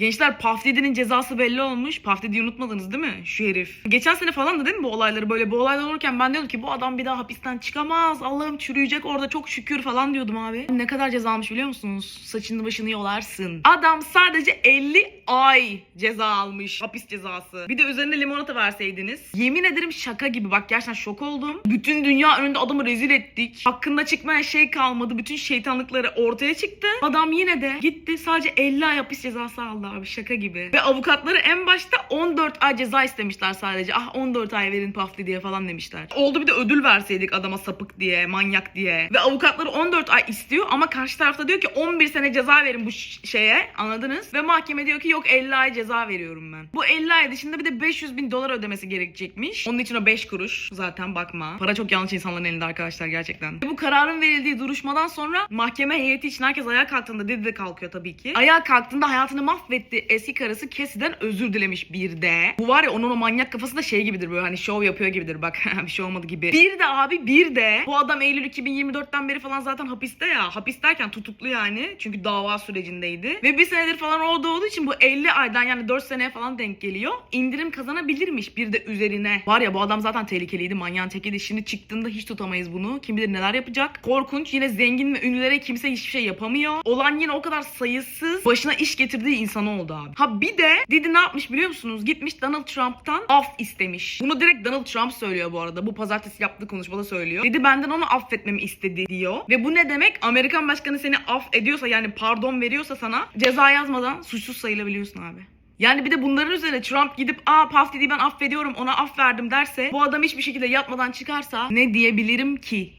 Gençler Puff Daddy'nin cezası belli olmuş. Puff Daddy'yi unutmadınız değil mi? Şu herif. Geçen sene falan da değil mi bu olayları böyle bu olaylar olurken ben diyordum ki bu adam bir daha hapisten çıkamaz. Allah'ım çürüyecek orada çok şükür falan diyordum abi. Ne kadar ceza almış biliyor musunuz? Saçını başını yolarsın. Adam sadece 50 ay ceza almış. Hapis cezası. Bir de üzerine limonata verseydiniz. Yemin ederim şaka gibi. Bak gerçekten şok oldum. Bütün dünya önünde adamı rezil ettik. Hakkında çıkmayan şey kalmadı. Bütün şeytanlıkları ortaya çıktı. Adam yine de gitti sadece 50 ay hapis cezası aldı abi. Şaka gibi. Ve avukatları en başta 14 ay ceza istemişler sadece. Ah 14 ay verin Puffy diye falan demişler. Oldu bir de ödül verseydik adama sapık diye, manyak diye. Ve avukatları 14 ay istiyor ama karşı tarafta diyor ki 11 sene ceza verin bu şeye. Anladınız? Ve mahkeme diyor ki yok 50 ay ceza veriyorum ben. Bu 50 ay dışında bir de 500 bin dolar ödemesi gerekecekmiş. Onun için o 5 kuruş. Zaten bakma. Para çok yanlış insanların elinde arkadaşlar gerçekten. Ve bu kararın verildiği duruşmadan sonra mahkeme heyeti için herkes ayağa kalktığında dedi de kalkıyor tabii ki. Ayağa kalktığında hayatını mahvetti. Eski karısı Cassie'den özür dilemiş bir de. Bu var ya onun o manyak kafasında şey gibidir böyle hani şov yapıyor gibidir bak bir şey olmadı gibi. Bir de abi bir de bu adam Eylül 2024'ten beri falan zaten hapiste ya. Hapis derken tutuklu yani. Çünkü dava sürecindeydi. Ve bir senedir falan orada olduğu için bu 50 aydan yani 4 seneye falan denk geliyor. İndirim kazanabilirmiş bir de üzerine. Var ya bu adam zaten tehlikeliydi. Manyağın tekiydi. Şimdi çıktığında hiç tutamayız bunu. Kim bilir neler yapacak. Korkunç. Yine zengin ve ünlülere kimse hiçbir şey yapamıyor. Olan yine o kadar sayısız başına iş getirdiği insan oldu abi. Ha bir de Didi ne yapmış biliyor musunuz? Gitmiş Donald Trump'tan af istemiş. Bunu direkt Donald Trump söylüyor bu arada. Bu pazartesi yaptığı konuşmada söylüyor. Dedi benden onu affetmemi istedi diyor. Ve bu ne demek? Amerikan başkanı seni af ediyorsa yani pardon veriyorsa sana ceza yazmadan suçsuz sayılabiliyorsun abi. Yani bir de bunların üzerine Trump gidip aa Puff Daddy'yi ben affediyorum ona af verdim derse bu adam hiçbir şekilde yatmadan çıkarsa ne diyebilirim ki?